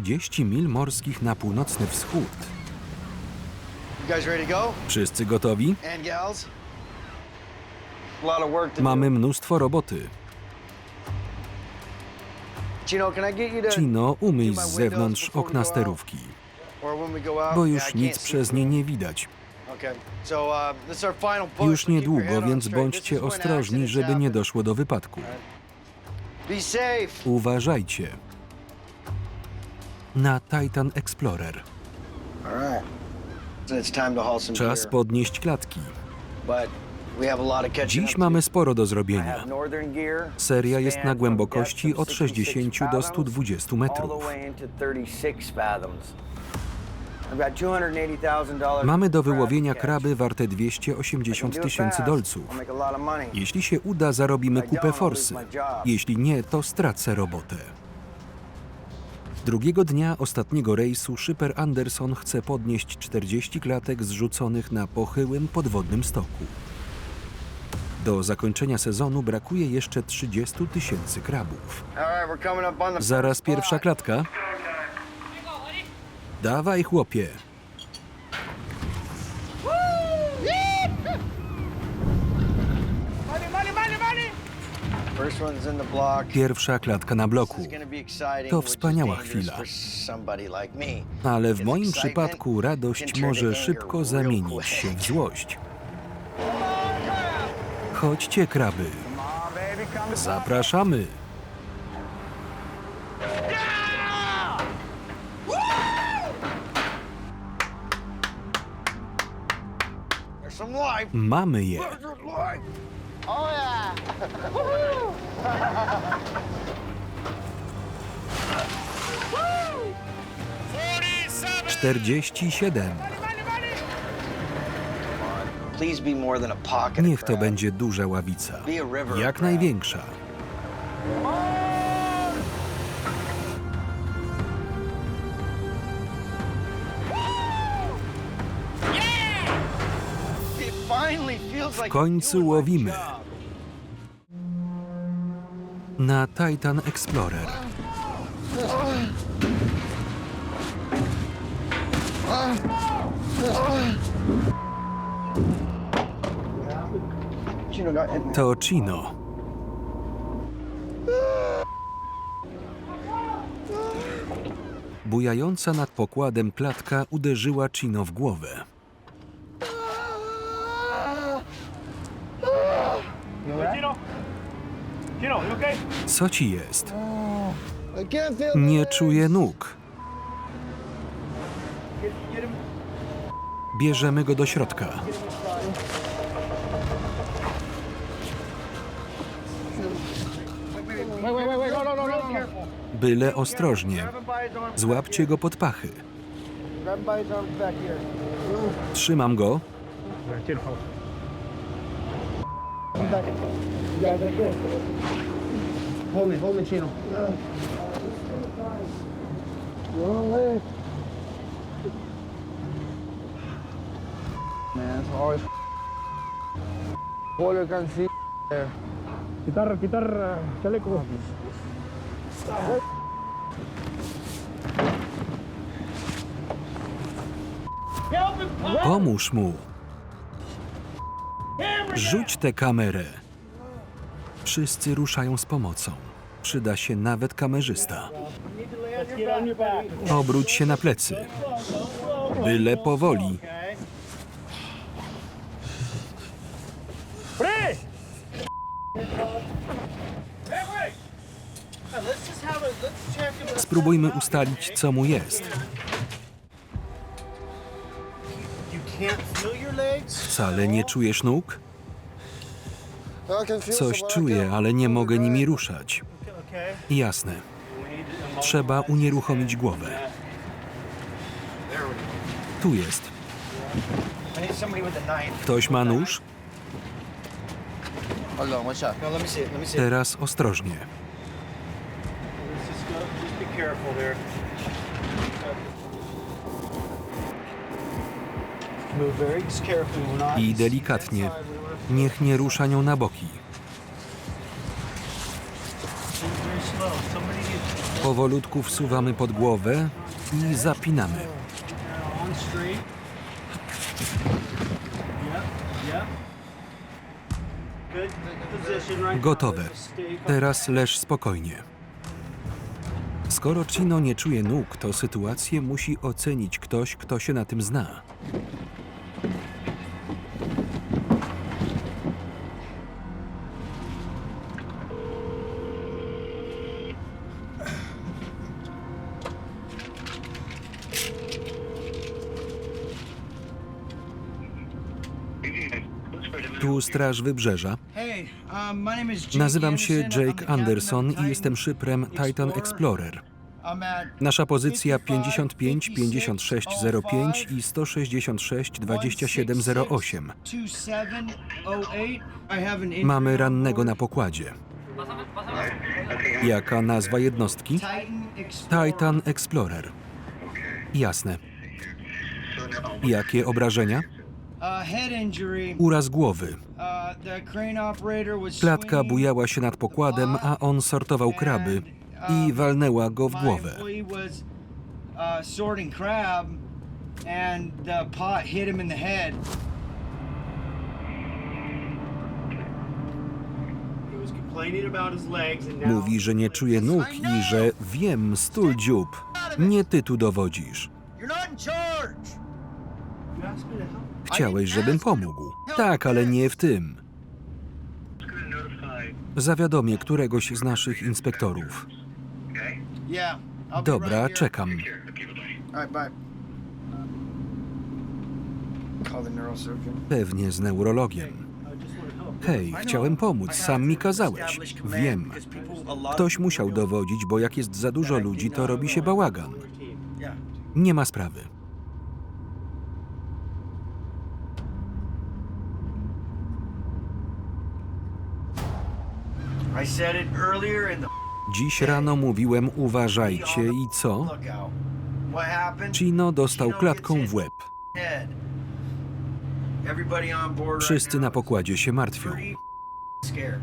30 mil morskich na północny wschód. Wszyscy gotowi? Mamy mnóstwo roboty. Chino, umyj z zewnątrz okna sterówki, bo już nic przez nie nie widać. Uh, Już niedługo, więc bądźcie ostrożni, żeby nie doszło do wypadku. Uważajcie. Na Titan Explorer. Czas podnieść klatki. Dziś mamy sporo do zrobienia. Seria jest na głębokości od 60 do 66 120 all the metrów. way into 36 fathoms. I've got $280,000 Mamy do wyłowienia kraby warte I can 280 do it tysięcy dolców. Jeśli się uda, zarobimy kupę forsy. Jeśli nie, to stracę robotę. Drugiego dnia ostatniego rejsu szyper Anderson chce podnieść 40 klatek zrzuconych na pochyłym podwodnym stoku. Do zakończenia sezonu brakuje jeszcze 30 tysięcy krabów. Zaraz pierwsza klatka. Dawaj, chłopie. First one's in the block. Pierwsza klatka na bloku. To wspaniała chwila. Ale w moim przypadku radość może szybko zamienić się w złość. Chodźcie, kraby. Zapraszamy. Mamy je. 47. Than a pocket of Niech to będzie duża ławica. Jak największa. W końcu łowimy. Na Titan Explorer. To Chino. Bujająca nad pokładem klatka uderzyła Chino w głowę. Co ci jest? Nie czuję nóg. Bierzemy go do środka. Byle ostrożnie. Złapcie go pod pachy. Trzymam go. Good. Hold me, hold me, Chino. Wrong leg. Man, it's always all you can see there. Quitar, quitar chaleco. Him! Pomóż mu. Rzuć tę kamerę. Wszyscy ruszają z pomocą. Przyda się nawet kamerzysta. Obróć się na plecy. Byle powoli. Spróbujmy ustalić, co mu jest. Wcale nie czujesz nóg? Coś czuję, ale nie mogę nimi ruszać. Jasne. Trzeba unieruchomić głowę. Tu jest. Ktoś ma nóż? Teraz ostrożnie. I delikatnie. Niech nie rusza nią na boki. Powolutku wsuwamy pod głowę i zapinamy. Gotowe. Teraz leż spokojnie. Skoro Chino nie czuje nóg, to sytuację musi ocenić ktoś, kto się na tym zna. Tu Straż Wybrzeża. Um, Nazywam się Jake Anderson i jestem szyprem Titan Explorer. Nasza pozycja 55 55, 5605 i 166 2708. 2708. I have an injury Mamy on rannego na pokładzie. Jaka nazwa jednostki? Titan Explorer. Jasne. Jakie obrażenia? Uh. Uraz głowy. Uh, Klatka bujała się nad pokładem, a on sortował kraby i walnęła go w głowę. uh, Mówi, że nie czuje nóg i że wiem, stul dziób. Nie ty tu dowodzisz. You're not in charge. You asked me to help. Chciałeś, żebym pomógł. Tak, ale nie w tym. Zawiadomię któregoś z naszych inspektorów. Dobra, czekam. Pewnie z neurologiem. Hej, chciałem pomóc, sam mi kazałeś. Wiem. Ktoś musiał dowodzić, bo jak jest za dużo ludzi, to robi się bałagan. Nie ma sprawy. I said it earlier in the Dziś rano mówiłem uważajcie i co? lookout. What happened? Chino dostał klatką w łeb. Head. Everybody on board right Wszyscy now na is pokładzie się martwią. pretty scared.